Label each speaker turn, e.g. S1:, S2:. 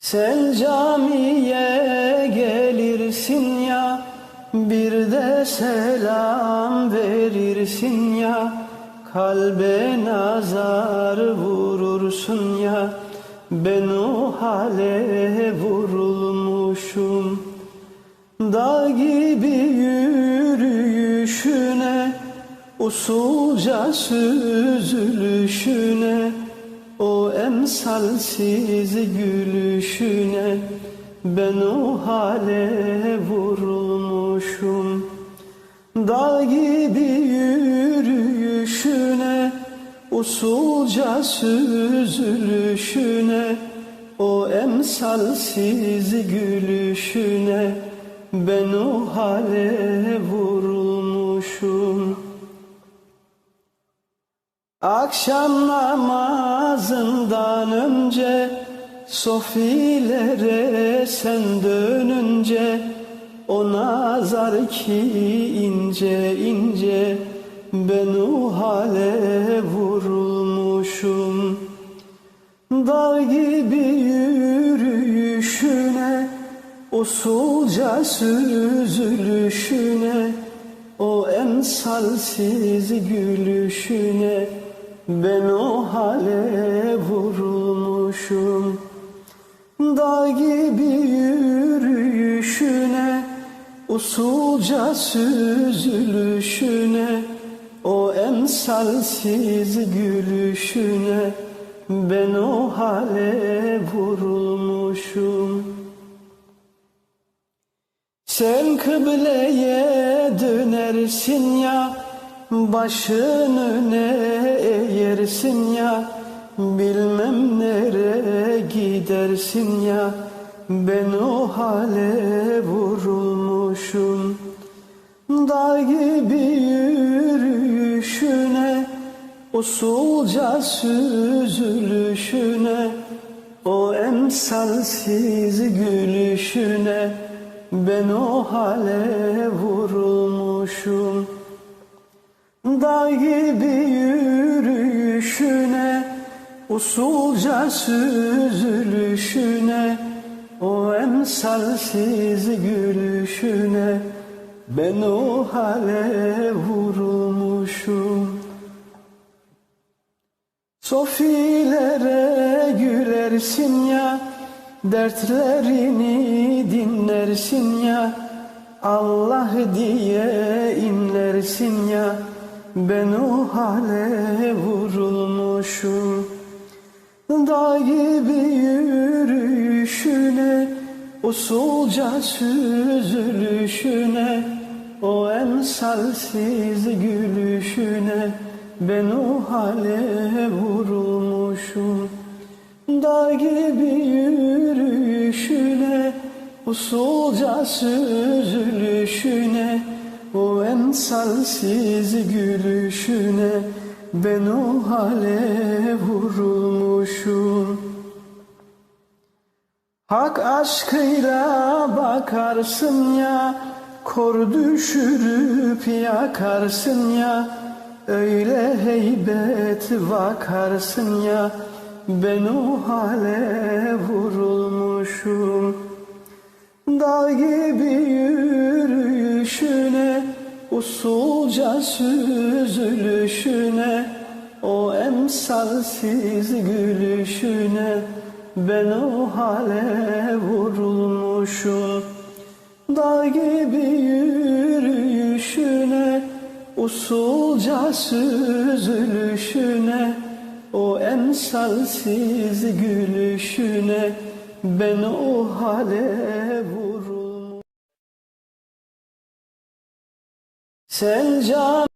S1: Sen camiye gelirsin ya Bir de selam verirsin ya. Kalbe nazar vurursun ya Ben o hale vurulmuşum. Dağ gibi yürüyüşüne Usulca süzülüşüne O emsalsiz gülüşüne Ben o hale vurulmuşum. Dağ gibi yürüyüşüne Usulca süzülüşüne O emsalsiz gülüşüne Ben o hale vurulmuşum Akşam namazından önce Sofilere sen dönünce O nazar ki ince ince Ben o hale vurulmuşum. Dağ gibi yürüyüşüne Usulca süzülüşüne O emsalsiz gülüşüne Ben o hale vurulmuşum. Dağ gibi yürüyüşüne Usulca süzülüşüne O emsalsiz gülüşüne Ben o hale vurulmuşum. Sen kıbleye dönersin ya Başın öne eğersin ya? Bilmem nereye gidersin ya? Ben o hale vurulmuşum. Dağ gibi yürüyüşüne Usulca süzülüşüne O emsalsiz gülüşüne ben o hale vurulmuşum Dağ gibi yürüyüşüne Usulca süzülüşüne O emsalsiz gülüşüne Ben o hale vurulmuşum. Sofilere gülersin ya Dertlerini dinlersin ya Allah diye inlersin ya Ben o hale vurulmuşum. Dağ gibi yürüyüşüne Usulca süzülüşüne O emsalsiz gülüşüne Ben o hale vurulmuşum. Dağ gibi yürüyüşüne Usulca süzülüşüne O emsalsiz gülüşüne Ben o hale vurulmuşum. Hak aşkıyla bakarsın ya Kor düşürüp yakarsın ya. Öyle heybet vakarsın ya ben o hale vurulmuşum. Dağ gibi yürüyüşüne Usulca süzülüşüne O emsalsiz gülüşüne Ben o hale vurulmuşum Dağ gibi yürüyüşüne Usulca süzülüşüne o emsalsiz gülüşüne ben o hale vururum. Sen can